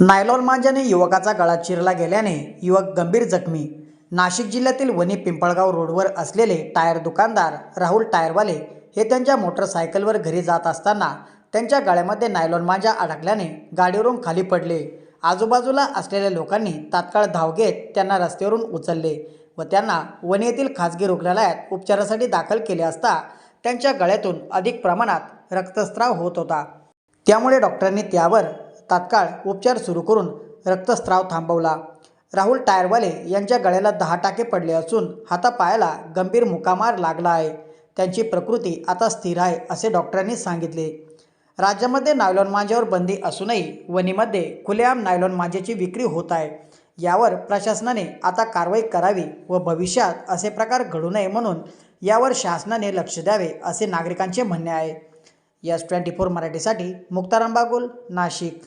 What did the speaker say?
Nylon मांजाने युवकाचा गळा चिरला गेल्याने युवक गंभीर जखमी. नाशिक जिल्ह्यातील वणी पिंपळगाव रोडवर असलेले टायर दुकानदार राहुल टायरवाले हे त्यांच्या मोटरसायकलवर घरी जात असताना त्यांच्या गळ्यामध्ये नायलॉन मांजा अडकल्याने गाडीवरून खाली पडले. आजूबाजूला असलेल्या लोकांनी तात्काळ धाव घेत त्यांना रस्त्यावरून उचलले व त्यांना वणी येथील खाजगी रुग्णालयात उपचारासाठी दाखल केले असता त्यांच्या गळ्यातून अधिक प्रमाणात रक्तस्राव होत होता. त्यामुळे डॉक्टरांनी त्यावर तात्काळ उपचार सुरू करून रक्तस्राव थांबवला. राहुल टायरवाले यांच्या गळ्याला दहा टाके पडले असून हातापायाला गंभीर मुकामार लागला आहे. त्यांची प्रकृती आता स्थिर आहे असे डॉक्टरांनी सांगितले. राज्यामध्ये नायलॉन मांज्यावर बंदी असूनही वणीमध्ये खुलेआम नायलॉन मांजेची विक्री होत आहे. यावर प्रशासनाने आता कारवाई करावी व भविष्यात असे प्रकार घडू नये म्हणून यावर शासनाने लक्ष द्यावे असे नागरिकांचे म्हणणे आहे. यस ट्वेंटी फोर मराठीसाठी मुक्ताराम बागुल नाशिक.